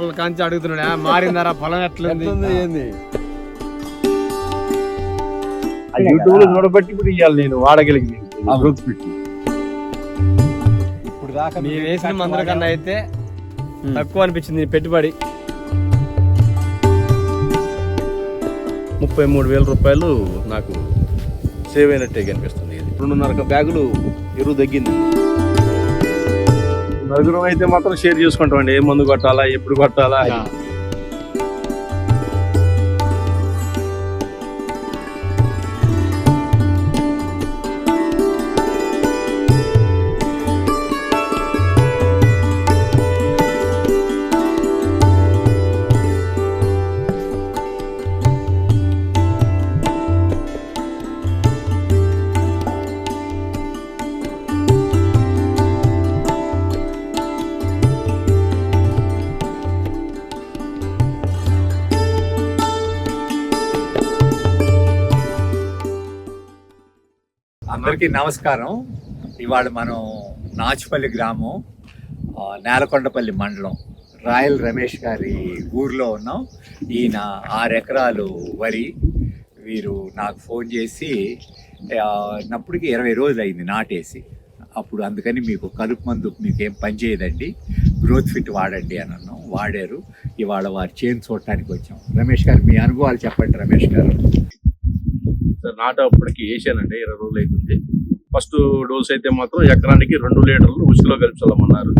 సంవత్సరాల కాంచి అడుగుతున్నాడు. "ఆ, మారిందారా? పొలం ఎట్లుంది? ఏంది? యూట్యూబ్లో చూడబట్టి ఇప్పుడు ఇవ్వాలి నేను వాడగలిగింది ఇప్పుడు దాకా మేము వేసిన మందుల కన్నా అయితే తక్కువ అనిపించింది పెట్టుబడి. ముప్పై మూడు వేల రూపాయలు నాకు సేవ్ అయినట్టే కనిపిస్తుంది. రెండున్నర బ్యాగులు ఎరువు తగ్గింది. నలుగురం అయితే మాత్రం షేర్ చేసుకుంటాం అండి ఏ మందు కొట్టాలా ఎప్పుడు కొట్టాలా అందరికీ నమస్కారం. ఇవాళ మనం నాచుపల్లి గ్రామం నేలకొండపల్లి మండలం రాయల్ రమేష్ గారి ఊర్లో ఉన్నాం. ఈయన ఆరు ఎకరాలు వరి. వీరు నాకు ఫోన్ చేసి నప్పటికి ఇరవై రోజులు అయింది నాటేసి. అప్పుడు అందుకని మీకు కలుపు మందు మీకు ఏం పని చేయదండి. గ్రోత్ ఫిట్ వాడండి అని అన్నాం. వాడారు. ఇవాళ వారు చేను చూడటానికి వచ్చాం. రమేష్ గారు మీ అనుభవాలు చెప్పండి రమేష్ గారు. సార్ నాటప్పటికి వేసానండి ఇరవై రోజులు అవుతుంది ఫస్ట్ డోస్ అయితే మాత్రం ఎకరానికి రెండు లీటర్లు ఉసుకలో కలుపుచల్లమన్నారు.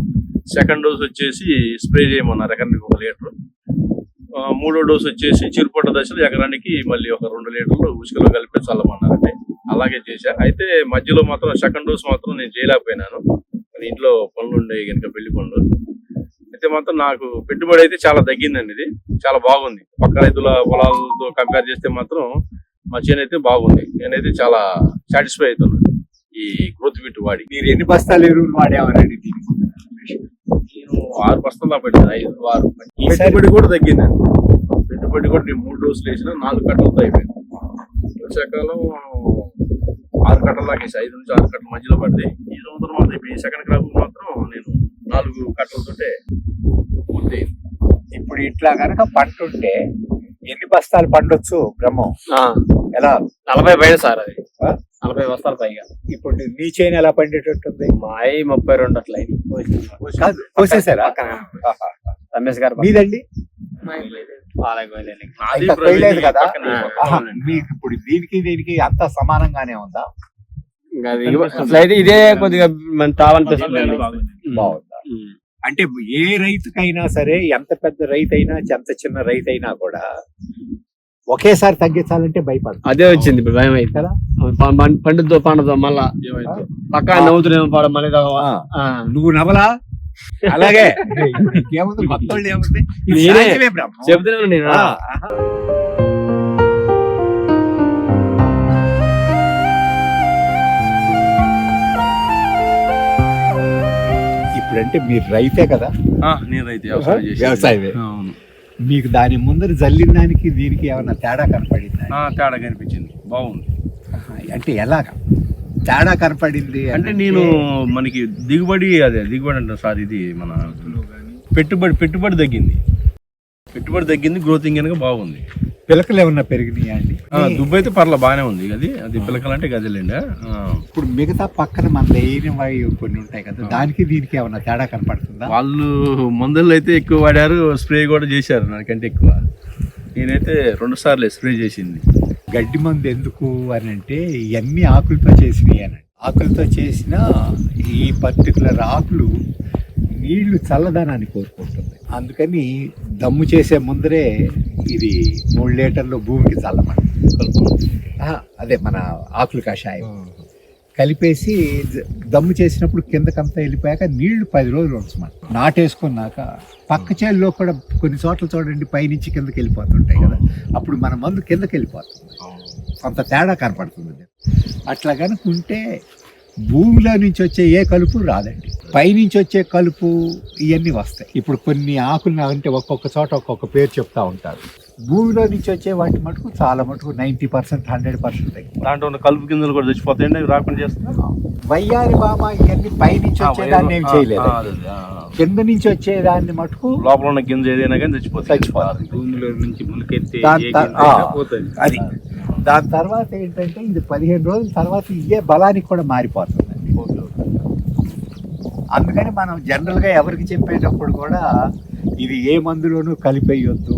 సెకండ్ డోస్ వచ్చేసి స్ప్రే చేయమన్నారు ఎకరానికి ఒక లీటర్. ఆ, మూడో డోస్ వచ్చేసి చిరుపట్ట దశలో ఎకరానికి మళ్ళీ ఒక రెండు లీటర్లు ఉసుకలో కలిపి చల్లమన్నారండి అలాగే చేశా. అయితే మధ్యలో మాత్రం సెకండ్ డోస్ మాత్రం నేను చేయలేకపోయినాను. ఇంట్లో పనులు ఉండే కనుక పెళ్ళి పనులు. అయితే మాత్రం నాకు పెట్టుబడి అయితే చాలా తగ్గిందండి ఇది. చాలా బాగుంది. పక్క రైతుల పొలాలతో కంపేర్ చేస్తే మాత్రం మా చేను అయితే బాగుంది. నేనైతే చాలా సాటిస్ఫై అవుతున్నాను ఈ గ్రోత్ ఫిట్ వాడి. మీరు ఎన్ని బస్తాలు ఎరువులు వాడేవారండి నేను ఆరు బస్తాలు పెట్టిన. ఐదు ఆరు. పెట్టుబడి కూడా తగ్గిందండి. పెట్టుబడి కూడా నేను మూడు డోసులు వేసిన నాలుగు కట్టలతో అయిపోయింది. వర్షాకాలం ఆరు కట్టల వేసి. ఐదు నుంచి ఆరు కట్టల మధ్యలో పడితే ఈ సంవత్సరం మాత్రం ఇప్పుడు ఈ సెకండ్ క్రాప్ మాత్రం నేను నాలుగు కట్టలతోటే పూర్తయింది. ఇప్పుడు ఇట్లా కనుక పంట ఉంటే ఎన్ని బస్తాలు పండొచ్చు బ్రహ్మం? ఎలా? నలభై పైన సార్ అది? నలభై వస్తాలు పైగా. ఇప్పుడు నీ చేను ఎలా పండేటట్టుంది? మా అయి ముప్పై రెండు అట్లా కోసేసారా రమేష్ గారు మీదండి? కొయ్యలేదు కదా? మీకు ఇప్పుడు దీనికి దీనికి అంతా సమానంగానే ఉందా? ఇదే కొద్దిగా మన తావనిపిస్తుంది. బాగుందా. అంటే ఏ రైతుకైనా సరే ఎంత పెద్ద రైతు అయినా ఎంత చిన్న రైతు అయినా కూడా ఒకేసారి తగ్గించాలంటే భయపడతారు. అదే వచ్చింది భయం అయితే. కదా? పండుతో పండుతో మళ్ళా ఏమైందో. పక్క నవ్వుతున్నాం పాడ మళ్ళీ. నువ్వు నవలా? అలాగే. ఇంకేముంది? కొత్త వాళ్ళు ఏముంది? ఇది నేనే. ఇప్పుడంటే మీరు రైతే కదా? వ్యవసాయం చేసేది. వ్యవసాయమే. అవును. మీకు దాని ముందర జల్లిన దానికి దీనికి ఏమన్నా తేడా కనపడిందా? ఆ, తేడా కనిపించింది. బాగుంది. అంటే ఎలాగా? తేడా కనపడింది అంటే నేను మనకి దిగుబడి అదే దిగుబడి అంటే సార్ ఇది మన పెట్టుబడి పెట్టుబడి తగ్గింది. పెట్టుబడి తగ్గింది గ్రోతింగ్ కనుక బాగుంది. పిలకలు ఏమన్నా పెరిగినాయా అండి? దుబ్బు అయితే పర్ల బాగానే ఉంది అది అది పిలకలంటే గదిలేండి ఆ, ఇప్పుడు మిగతా పక్కన మన లేనివి కొన్ని ఉంటాయి కదా దానికి దీనికి ఏమన్నా తేడా కనపడుతుందా? వాళ్ళు మందులు అయితే ఎక్కువ వాడారు స్ప్రే కూడా చేశారు నాకంటే ఎక్కువ. నేనైతే రెండు సార్లు స్ప్రే చేసింది. గడ్డి మందు ఎందుకు అని అంటే ఇవన్నీ ఆకులతో చేసినవి అని. ఆకులతో చేసిన ఈ పర్టికులర్ ఆకులు నీళ్ళు చల్లదనాన్ని కోరుకుంటుంది. అందుకని దమ్ము చేసే ముందరే ఇది మూడు లీటర్లు భూమికి చల్లమని అదే మన ఆకులు కషాయం. కలిపేసి దమ్ము చేసినప్పుడు కిందకంతా వెళ్ళిపోయాక నీళ్ళు పది రోజులు ఉంచమని. నాటేసుకున్నాక పక్క చేల్లో కూడా కొన్ని చోట్ల చూడండి పైనుంచి కిందకి వెళ్ళిపోతుంటాయి కదా. అప్పుడు మన మందు కిందకి వెళ్ళిపోతుంది. కొంత తేడా కనపడుతుంది. అట్లా కనుక ఉంటే భూమిలో నుంచి వచ్చే ఏ కలుపు రాదండి. పైనుంచి వచ్చే కలుపు ఇవన్నీ వస్తాయి. ఇప్పుడు కొన్ని ఆకులు అంటే ఒక్కొక్క చోట ఒక్కొక్క పేరు చెప్తా ఉంటారు. భూమిలో నుంచి వచ్చే వాటి మటుకు చాలా మటుకు నైంటీ పర్సెంట్ హండ్రెడ్ పర్సెంట్ దాంట్లో ఉన్న కలుపు గింజలు కూడా చచ్చిపోతాయండి అవి రాకుండా చేస్తున్నా వయ్యారి బామ ఇవన్నీ పై నుంచి వచ్చేదాన్ని ఏం చేయలేదు. కింద నుంచి వచ్చేదాన్ని మటుకు లోపల ఉన్న గింజ ఏదైనా కానీ చచ్చిపోతుంది చచ్చిపోతుంది. భూమిలో నుంచి ములికెత్తి అది. దాని తర్వాత ఏంటంటే ఇది పదిహేను రోజుల తర్వాత ఇదే బలానికి కూడా మారిపోతుందండి అందుకని మనం జనరల్గా ఎవరికి చెప్పేటప్పుడు కూడా ఇది ఏ మందులోనూ కలిపేయొద్దు.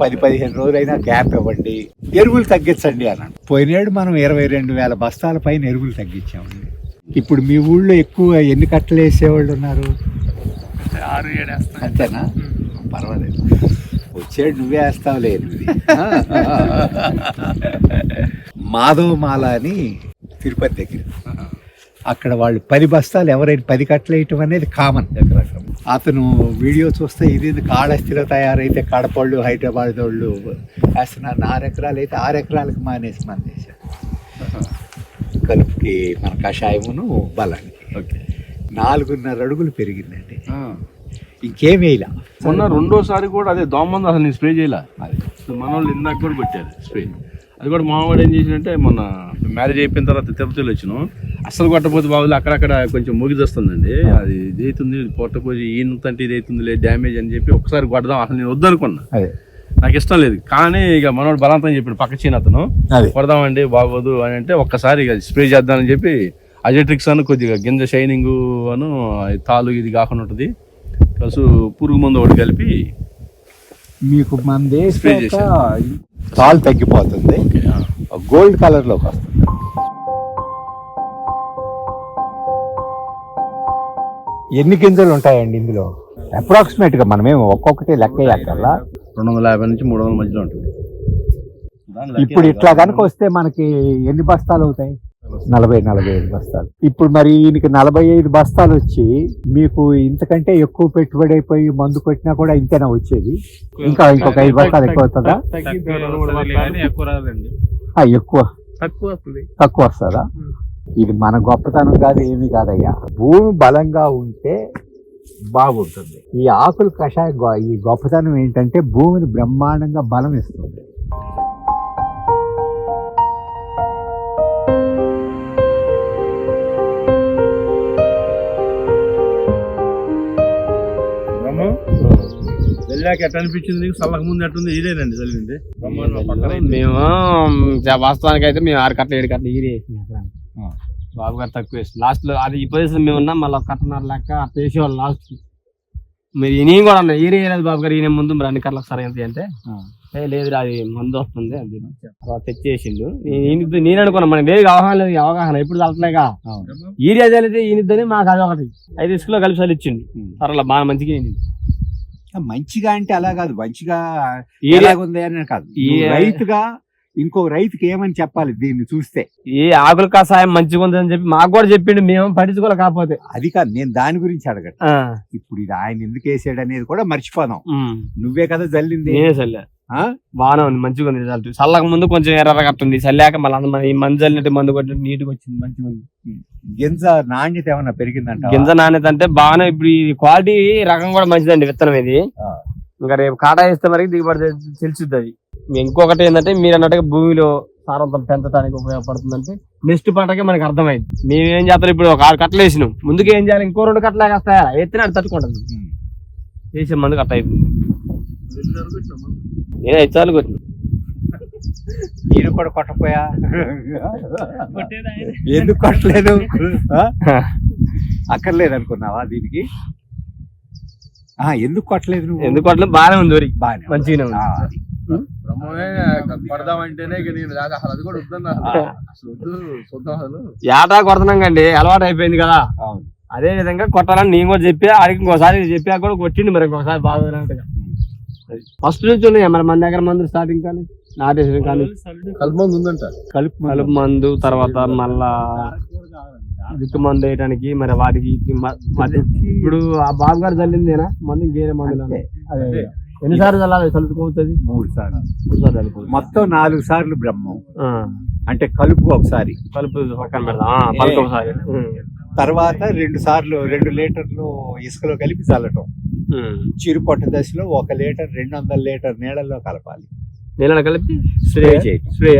పది పదిహేను రోజులైనా గ్యాప్ ఇవ్వండి. ఎరువులు తగ్గించండి అన్నాడు. పోయినేడు మనం ఇరవై రెండు వేల బస్తాల పైన ఎరువులు తగ్గించామండి. ఇప్పుడు మీ ఊళ్ళో ఎక్కువ ఎన్ని కట్టలు వేసేవాళ్ళు ఉన్నారు? ఆరు ఏడు వేస్తాం అంతేనా? పర్వాలేదు. వచ్చాడు నువ్వే వేస్తావులే ఎనిమిది. మాధవమాల అని తిరుపతి దగ్గర. అక్కడ వాళ్ళు పది బస్తాలు ఎవరైనా పది కట్టలు వేయటం అనేది కామన్. అతను వీడియో చూస్తే ఇది కాళస్థిలో తయారైతే కడపళ్ళు హైదరాబాద్ వాళ్ళు వేస్తున్నారు ఆరు ఎకరాలు అయితే ఆరు ఎకరాలకు మానేసి మన దేశం కలుపుకి మన కషాయమును బలానికి నాలుగున్నర అడుగులు పెరిగిందండి. ఇంకేం వేయలే. మొన్న రెండోసారి కూడా అదే దోమ మందు అసలు నేను స్ప్రే చేయలే. అది మన వాళ్ళు ఇందాక కూడా కొట్టారు స్ప్రే. అది కూడా మామూలు ఏం చేసిందంటే మొన్న మ్యారేజ్ అయిపోయిన తర్వాత తిరుపతిలో వచ్చినాం. అసలు కొట్టపోతే బాబులు అక్కడక్కడ కొంచెం ముగిదొస్తుందండి అది ఇది అవుతుంది పొట్టపోయి ఈనంతంటే ఇది అవుతుంది డ్యామేజ్ అని చెప్పి ఒకసారి కొడదాం అసలు నేను వద్దనుకున్నా. అదే. నాకు ఇష్టం లేదు. కానీ ఇక మనోడు బలవంతం చెప్పాడు పక్క చీన అతను కొడదామండి బాగోదు అని అంటే ఒక్కసారి ఇక స్ప్రే చేద్దామని చెప్పి అజెట్రిక్స్ అను కొద్దిగా గింజ షైనింగ్ అను తాలు ఇది కాకుండా ఉంటుంది. ప్లస్ పురుగు మందు ఒకటి కలిపి మీకు మన Spray దేశం తాలు తగ్గిపోతుంది. గోల్డ్ కలర్లోకి వస్తుంది. ఎన్ని గింజలు ఉంటాయండి ఇందులో? అప్రాక్సిమేట్గా మనమేం ఒక్కొక్కటి లెక్క వేయక్కర్లా రెండు వందల యాభై నుంచి మూడు వందల మధ్యలో ఉంటుంది. ఇప్పుడు ఇట్లా కనుక వస్తే మనకి ఎన్ని బస్తాలు అవుతాయి? నలభై నలభై ఐదు బస్తాలు. ఇప్పుడు మరి ఈయనకి నలభై ఐదు బస్తాలు వచ్చి మీకు ఇంతకంటే ఎక్కువ పెట్టుబడి అయిపోయి మందు కొట్టినా కూడా ఇంతేనా వచ్చేది. ఇంకా ఇంకొక ఐదు బస్తాలు ఎక్కువ అవుతుందా ఎక్కువ తక్కువ వస్తుంది. ఇది మన గొప్పతనం కాదు ఏమీ కాదయ్యా. భూమి బలంగా ఉంటే బాగుంటుంది. ఈ ఆకులు కషాయ ఈ గొప్పతనం ఏంటంటే భూమిని బ్రహ్మాండంగా బలం ఇస్తుంది. వెళ్ళాక ఎట్లా అనిపించింది చల్లక ముందు ఎట్టుంది ఇదేనండి అయింది. మేము వాస్తవానికి అయితే మేము ఆరు కట్టలు ఏడు కట్టలు ఈరి వేసినాం. బాబు గారు తక్కువ వేసి లాస్ట్లో అది ఈ పొజిషన్ మేము ఉన్నాం మళ్ళీ కట్టనర లెక్క అట్లా వేసేవాళ్ళు లాస్ట్ మీరు ఈయన కూడా అన్న ఈరి వేయలేదు బాబు గారు ఈయన ముందు మరి అన్ని కట్టలకు సరే ఎంత అంటే ఏ లేదు అది మందు వస్తుంది అది తర్వాత తెచ్చేసిండు. ఈయన నేను అనుకున్నా మనకి లేదు అవగాహన లేదు అవగాహన ఇప్పుడు తలట్లేగా ఈరియా చల్లితే ఈయనద్దని మాకు అది ఒకటి. ఐదు ఇసుకలో కలిసి చల్లిచ్చిండు. సరే బాగా మంచిగా. మంచిగా అంటే అలా కాదు. మంచిగా ఎలాగుంది అని కాదు. రైతుగా ఇంకో రైతుకి ఏమని చెప్పాలి దీన్ని చూస్తే? ఈ ఆకుల కషాయం మంచిగా ఉందని చెప్పి మాకు కూడా చెప్పిండు మేము పట్టించుకోలే కాకపోతే. అది కాదు నేను దాని గురించి అడగట ఇప్పుడు ఇది ఆయన ఎందుకు వేసాడు అనేది కూడా మర్చిపోదాం. నువ్వే కదా జల్లింది. నేనే? బాగానే ఉంది మంచిగా ఉంది రిజల్ట్ చల్లక ముందు కొంచెం ఎర్ర కట్టుంది చల్లాక మళ్ళీ ఈ మందు కొట్టినట్టు నీట్గా వచ్చింది మంచిగా ఉంది. గింజ నాణ్యత ఏమన్నా పెరిగిందంట గింజ నాణ్యత అంటే బాగానే ఇప్పుడు ఈ క్వాలిటీ రకం కూడా మంచిదండి విత్తనం ఇది. ఆ. ఇంకా రేపు కాటా వేస్తే మరి దిగుబడి తెలుసుద్ది అది. ఇంకొకటి ఏంటంటే మీరు అన్నట్టుగా భూమిలో సారవంతం పెంచడానికి ఉపయోగపడుతుందంటే నెక్స్ట్ పంటకి మనకి అర్థమైంది. మేము ఏం చేస్తాం ఇప్పుడు ఒక ఆరు కట్టలు వేసినాం. ముందుకు ఏం చేయాలి? ఇంకో రెండు కట్టలు వేస్తాయా ఎత్తిన అది తట్టుకుంటుంది. వేసే మందు కట్ట అయిపోయింది. నేను ఐదు సార్లు కొట్టిన. మీరు కూడా కొట్టపోయా ఎందుకు కొట్టలేదు? అక్కర్లేదు అనుకున్నావా దీనికి? ఆ, ఎందుకు కొట్టలేదు నువ్వు? ఎందుకు కొట్టలేదు? బాగానే ఉంది వరి. బాగానే ఉంది. మంచిగానే ఉంది. ఏటా కొడుతున్నాం కండి అలవాటు అయిపోయింది కదా. అదే విధంగా కొట్టాలని నేను కూడా చెప్పి ఆడికి ఇంకోసారి చెప్పా కూడా కొట్టిండు మరి ఇంకొకసారి బాగా ఫస్ట్ నుంచి ఉన్నాయి. మరి మన దగ్గర మందు స్టార్టింగ్ కానీ నాటేసిన కానీ. కలుపు మంది ఉందంట. కలుపు. కలుపు మందు తర్వాత మళ్ళా దిక్కు మందు వేయడానికి మరి వాటికి ఇప్పుడు ఆ బాబు గారు చల్లిందేనా మందు ఇంకేరే మందు అంతే. అదే ఎన్నిసార్లు చల్లాలి చల్లుకోవచ్చు మూడు సార్లు. ఒకసారి చల్లుకోవచ్చు మొత్తం నాలుగు సార్లు బ్రహ్మం. అంటే కలుపు ఒకసారి. కలుపు పక్కన పెడదాం. ఒకసారి. తర్వాత రెండు సార్లు రెండు లీటర్లు ఇసుకలో కలిపి చల్లటం. చిరుపొట్ట దశలో ఒక లీటర్ రెండు వందల లీటర్ నీళ్ళల్లో కలపాలి. నీళ్ళ కలిపి స్ప్రే చేయటం. స్ప్రే.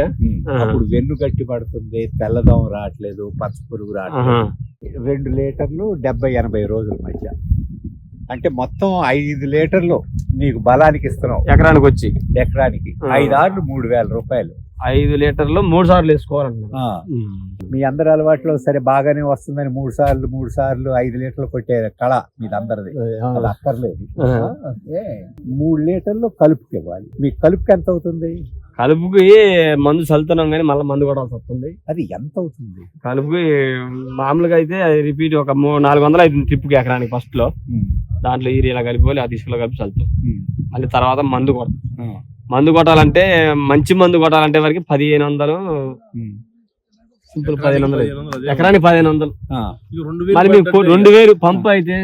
అప్పుడు వెన్ను గట్టి పడుతుంది తెల్లదోమ రావట్లేదు పచ్చ పురుగు రావట్లేదు. రెండు లీటర్లు డెబ్బై ఎనభై రోజుల మధ్య. అంటే మొత్తం ఐదు లీటర్లు నీకు బలానికి ఇస్తున్నావు ఎకరానికి వచ్చి. ఎకరానికి. ఐదు ఆర్లు మూడు వేల రూపాయలు. ఐదు లీటర్లు మూడు సార్లు వేసుకోవాలన్నారు ఆ. మీ అందరి అలవాట్లో సరే బాగానే వస్తుందని మూడు సార్లు మూడు సార్లు ఐదు లీటర్లు కొట్టే కళ మీదందరిది అది అక్కర్లేదు. మూడు లీటర్లు కలుపుకి ఇవ్వాలి మీకు కలుపుకి ఎంత అవుతుంది? కలుపుకి మందు చల్లుతున్నాం కానీ మళ్ళీ మందు కొడాల్సి వస్తుంది. అది ఎంత అవుతుంది? కలుపుకి మామూలుగా అయితే రిపీట్ ఒక మూ నాలుగు వందలు అవుతుంది ట్రిప్కి ఎకరానికి ఫస్ట్లో దాంట్లో ఈరియా కలిపి ఆ తీసుకులో కలిపి చల్లుతాం. మళ్ళీ తర్వాత మందు కొడతాం. మందు కొట్టాలంటే మంచి మందు కొట్టాలంటే వరకు పదిహేను వందలు సింపుల్ పదిహేను వందలు. ఎకరానికి పదిహేను వందలు. మరి మీకు. రెండు వేలు పంపు అయితే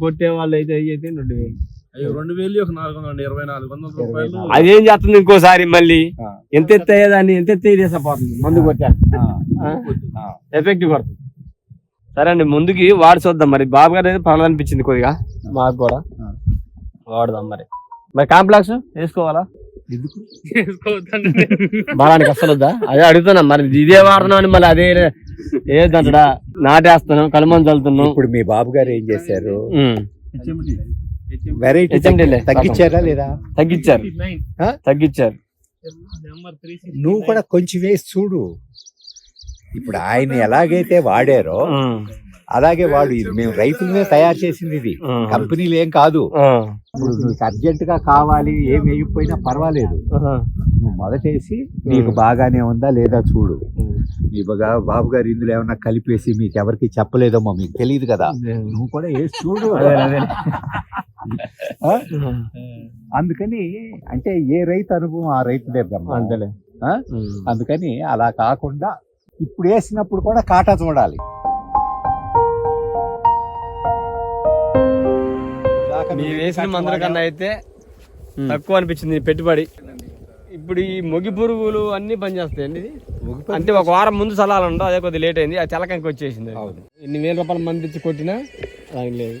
కొట్టే వాళ్ళు అయితే అవి అయితే రెండు వేలు. అయ్యో, రెండు వేలు ఒక నాలుగు వందలు ఇరవై నాలుగు వందల రూపాయలు. ఇరవై అదేం చేస్తుంది ఇంకోసారి మళ్ళీ? ఎంత ఎత్తే దాన్ని ఎంత ఎత్తే తీసేపోతుంది మందు కొట్టా ఆ, ఆ. ఎఫెక్టివ్ కొడుతుంది సరే అండి ముందుకి వాడి చూద్దాం మరి. బాబు గారు అయితే పర్వాలేదు అనిపించింది కొద్దిగా. మాకు కూడా. వాడదాం మరి. మరి కాంప్లెక్స్ వేసుకోవాలా? ఎందుకు? బలానికి అసలు వద్దా? అదే అడుగుతున్నా మరి ఇదే వాడుతున్నాం అని మళ్ళీ అదే ఏదంటడా నాటేస్తున్నాం కలుమని చల్లుతున్నాం. ఇప్పుడు మీ బాబు గారు ఏం చేశారు. వెరైటీ. తగ్గించారా లేదా? తగ్గించారు. ఆ? తగ్గించారు. నువ్వు కూడా కొంచెం వేసి చూడు. ఇప్పుడు ఆయన ఎలాగైతే వాడారో. అలాగే వాడు ఇది మేము రైతులనే తయారు చేసింది ఇది. కంపెనీలు ఏం కాదు. ఇప్పుడు నీకు అర్జెంట్గా కావాలి ఏం వేయకపోయినా పర్వాలేదు. నువ్వు మొదటేసి నీకు బాగానే ఉందా లేదా చూడు. మీ బాగా బాబు గారు ఇందులో ఏమన్నా కలిపేసి మీకు ఎవరికి చెప్పలేదమ్మా మీకు తెలియదు కదా. నువ్వు కూడా వేసి చూడు? అందుకని అంటే ఏ రైతు అనుభవం ఆ రైతుదే బ్రహ్మ? ఉమ్. అందుకని అలా కాకుండా ఇప్పుడు వేసినప్పుడు కూడా కాటా చూడాలి. మీరు వేసిన మందుల కన్నా అయితే తక్కువ అనిపించింది పెట్టుబడి. ఇప్పుడు ఈ మొగి పురుగులు అన్ని పనిచేస్తాయండి ఇది. అంటే ఒక వారం ముందు చల్లాలండో అదే కొద్దిగా లేట్ అయింది అది తెలకంకి వచ్చేసింది. ఎన్ని వేల రూపాయల మంది ఇచ్చి కొట్టినా లేదు.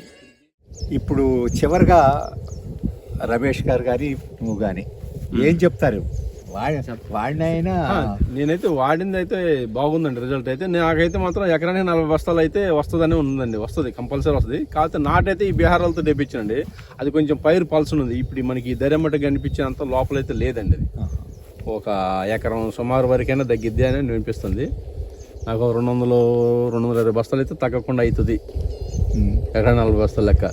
ఇప్పుడు చివరిగా రమేష్ గారు కానీ నువ్వు కానీ ఏం చెప్తారు? వాడినైనా నేనైతే వాడింది అయితే బాగుందండి రిజల్ట్ అయితే. నాకైతే మాత్రం ఎకరానికి నలభై బస్తాలు అయితే వస్తుందని ఉందండి. వస్తుంది కంపల్సరీ వస్తుంది. కాకపోతే నాటైతే ఈ బీహారాలతో తెప్పించండి అది కొంచెం పైరు పలుసునుంది ఇప్పుడు మనకి ఈ దర్యమట్ట కనిపించేంత లోపలైతే లేదండి అది. ఒక ఎకరం సుమారు వరకైనా తగ్గిద్ది అని అనిపిస్తుంది. నాకు రెండు వందలు రెండు వందల ఇరవై బస్తాలు అయితే తగ్గకుండా అవుతుంది. ఎకరా నలభై బస్తాలు లెక్క.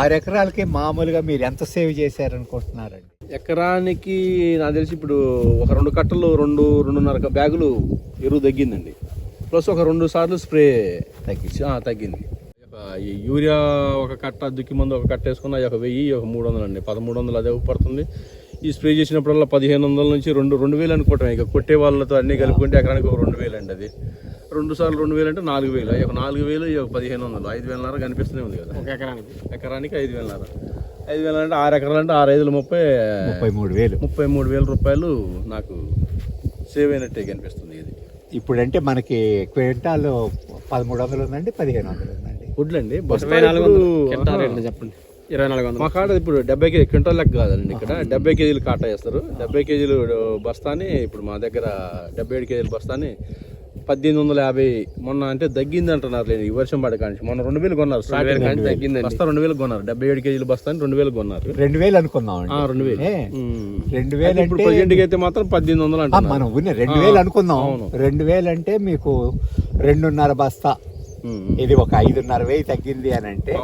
ఆరు ఎకరాలకి మామూలుగా మీరు ఎంత సేవ్ చేశారనుకుంటున్నారండి? ఎకరానికి నాకు తెలిసి ఇప్పుడు ఒక రెండు కట్టలు రెండు రెండున్నర బ్యాగులు ఎరువు తగ్గిందండి. ప్లస్ ఒక రెండు సార్లు స్ప్రే తగ్గించి తగ్గింది. ఒక ఈ యూరియా ఒక కట్ట దుక్కి మందు ఒక కట్ట వేసుకున్న ఒక వెయ్యి ఒక మూడు వందలు అండి. పదమూడు వందలు అదే పడుతుంది. ఈ స్ప్రే చేసినప్పుడల్లా పదిహేను వందల నుంచి రెండు రెండు వేలు అనుకుంటాం ఇక కొట్టే వాళ్ళతో అన్ని కలుపుకుంటే ఎకరానికి ఒక రెండు వేలు అండి అది. రెండు సార్లు రెండు వేలు అంటే నాలుగు వేలు. ఒక నాలుగు వేలు ఈ ఒక పదిహేను వందలు ఐదు వేలన్నర కనిపిస్తూనే ఉంది కదా. ఒక ఎకరానికి. ఎకరానికి ఐదు వేలన్నర. ఐదు వేలు అంటే ఆరు ఎకరాలు అంటే ఆరు ఐదులు ముప్పై ముప్పై మూడు వేలు. ముప్పై మూడు వేల రూపాయలు నాకు సేవ్ అయినట్టే కనిపిస్తుంది ఇది. ఇప్పుడంటే మనకి క్వింటాల్ పదమూడు వందలు ఉందండి పదిహేను వందలు ఉందండి. వడ్లండి. ఇరవై నాలుగు వందలు. కింటా రేట్లు చెప్పండి. ఇరవై నాలుగు వందలు. మా కాడ ఇప్పుడు డెబ్బై కేజీ క్వింటల్ లెక్క కాదండి ఇక్కడ. డెబ్బై కేజీలు కాటా వేస్తారు. డెబ్బై కేజీలు బస్తాని ఇప్పుడు మా దగ్గర డెబ్బై ఏడు కేజీలు బస్తాని పద్దెనిమిది వందల యాభై మొన్న అంటే తగ్గింది అంటున్నారు లేండి ఈ వర్షం పడే కానీ మొన్న రెండు వేలు కొన్నారు స్టార్టింగ్ కానీ తగ్గిందండి. బస్తా రెండు వేలు కొన్నారు డెబ్బై ఏడు కేజీలు బస్తాని రెండు వేలు కొన్నారు రెండు వేలు అనుకుందాం ఆ, రెండు వేలు. రెండు వేలు ఇప్పుడు అంటే ప్రజెంట్కి అయితే మాత్రం పద్దెనిమిది వందలు అంటున్నారు మనం రెండు వేలు అనుకుందాం అవును. రెండు వేలు అంటే మీకు రెండున్నర బస్తా. ఇది ఒక ఐదున్నర వేయి తగ్గింది అని అంటే.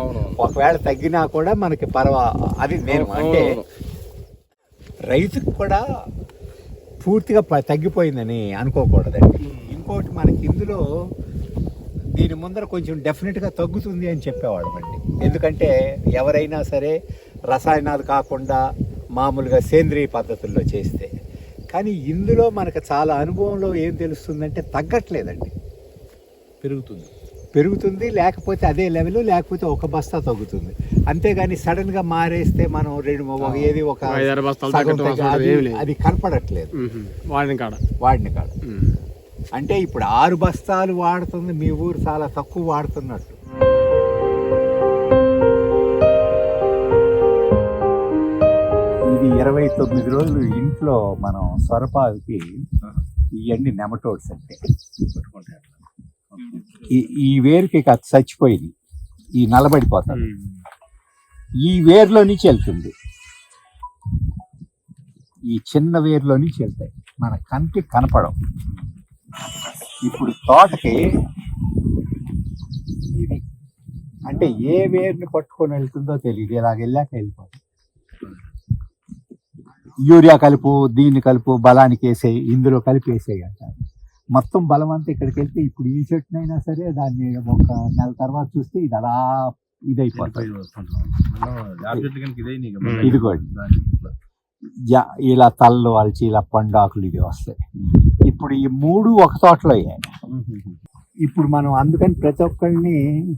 ఒకవేళ తగ్గినా కూడా మనకి పర్వా అది నేను అంటే. రైతుకు కూడా పూర్తిగా తగ్గిపోయిందని అనుకోకూడదండి ఇంకోటి మనకి ఇందులో దీని ముందర కొంచెం డెఫినెట్గా తగ్గుతుంది అని చెప్పేవాడు అండి ఎందుకంటే ఎవరైనా సరే రసాయనాలు కాకుండా మామూలుగా సేంద్రియ పద్ధతుల్లో చేస్తే. కానీ ఇందులో మనకు చాలా అనుభవంలో ఏం తెలుస్తుందంటే తగ్గట్లేదండి. పెరుగుతుంది. పెరుగుతుంది లేకపోతే అదే లెవెల్ లేకపోతే ఒక బస్తా తగ్గుతుంది. అంతేగాని సడన్గా మారేస్తే మనం రెండు ఒక ఏది ఒక అది- ఏం లేదు. అది కనపడట్లేదు. వాడిన కాడ. వాడిని ఉమ్. అంటే ఇప్పుడు ఆరు బస్తాలు వాడుతుంది మీ ఊరు చాలా తక్కువ వాడుతున్నట్టు. తొమ్మిది రోజులు ఇంట్లో మనం సొరపాకి ఇవన్నీ నెమటోడ్స్ అంటే. ఈ ఈ వేరుకి ఇక చచ్చిపోయింది ఈ నలబడిపోతాయి ఈ వేరులో నుంచి వెళ్తుంది. ఈ చిన్న వేరులో నుంచి వెళ్తాయి. మన కంటికి కనపడవు. ఇప్పుడు తోటకి ఇది. అంటే ఏ వేరుని పట్టుకొని వెళ్తుందో తెలియదు. ఇలాగ వెళ్ళాక వెళ్ళిపోతుంది యూరియా కలుపు దీన్ని కలుపు బలానికి వేసేయి ఇందులో కలిపి వేసేయి అంటారు. మొత్తం బలం అంతా ఇక్కడికి వెళ్తే ఇప్పుడు ఈ చెట్టునైనా సరే దాన్ని ఒక నెల తర్వాత చూస్తే ఇది అలా ఇదైపోతుంది ఇదిగోండి. ఇలా తల్లు వాల్చి ఇలా పండాకులు ఇది వస్తాయి. ఇప్పుడు ఈ మూడు ఒక తోటలో అయ్యాయి. ఇప్పుడు మనం అందుకని ప్రతి ఒక్కరిని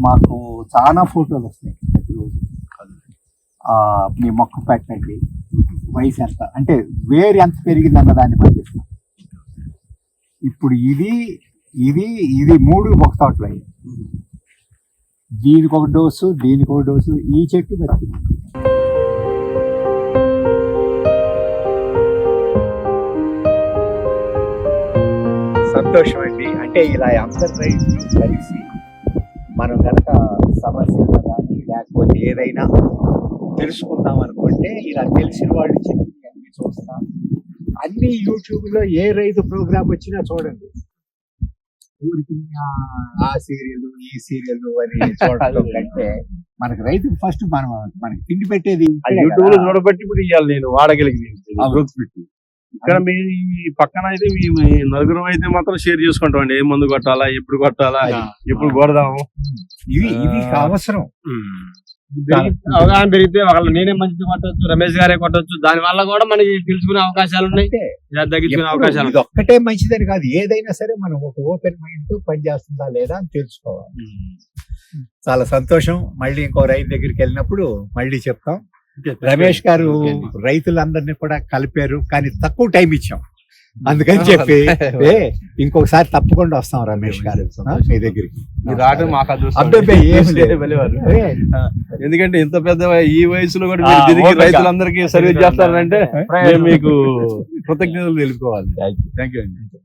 మాకు చాలా ఫోటోలు వస్తాయి ప్రతిరోజు. ఆ, మీ మొక్క పెట్టండి. వయసు ఎంత? అంటే వేరు ఎంత పెరిగిందన్న దాన్ని బట్టి ఇస్తాం. ఇప్పుడు ఇది ఇది ఇది మూడు ఒక తోటలో అయ్యాయి. దీనికి ఒక డోసు దీనికి ఒక డోసు ఈ చెట్టు బతికింది. సంతోషం అండి అంటే ఇలా అందరు రైతులు కలిసి మనం కనుక సమస్యలు కానీ లేకపోతే ఏదైనా తెలుసుకుందాం అనుకుంటే ఇలా తెలిసిన వాళ్ళు చెప్పి అన్ని చూస్తాం. అన్ని యూట్యూబ్లో ఏ రైతు ప్రోగ్రామ్ వచ్చినా చూడండి. ఊరికి ఆ- సీరియల్ ఈ సీరియల్ అని చూడటం కంటే మనకి రైతు ఫస్ట్ మనం మనకి తిండి పెట్టేది యూట్యూబ్లో చూడబట్టి ఇప్పుడు ఇవాళ నేను వాడగలిగింది ఇక్కడ మీ ఈ పక్కన అయితే నలుగురు అయితే మాత్రం షేర్ చేసుకుంటాం అండి ఏ మందు కొట్టాలా ఎప్పుడు కొట్టాలా ఎప్పుడు కొడదాము. ఇవి ఇవి అవసరం అవగాహన పెరిగితే ఒకళ్ళు నేనే మంచిది కొట్టొచ్చు రమేష్ గారే కొట్టొచ్చు. దాని వల్ల కూడా మనకి తెలుసుకునే అవకాశాలు ఉన్నాయి. తగ్గించుకునే అవకాశాలు ఇది ఒక్కటే మంచిదని కాదు. ఏదైనా సరే మనం ఒక ఓపెన్ మైండ్తో పనిచేస్తుందా లేదా అని తెలుసుకోవాలి. చాలా సంతోషం. మళ్ళీ ఇంకో రైతు దగ్గరికి వెళ్ళినప్పుడు మళ్ళీ చెప్తాం. రమేష్ గారు రైతులందరినీ కూడా కలిపారు కానీ తక్కువ టైం ఇచ్చాం. అందుకని చెప్పి ఇంకొకసారి తప్పకుండా వస్తాం రమేష్ గారు. మీ దగ్గరికి. రావడం మాకు ఎందుకంటే ఇంత పెద్ద ఈ వయసులో కూడా మీరు తిరిగి. రైతులందరికీ సర్వీస్ చేస్తారంటే మీకు కృతజ్ఞతలు తెలుపుకోవాలి. థ్యాంక్ యూ అండి.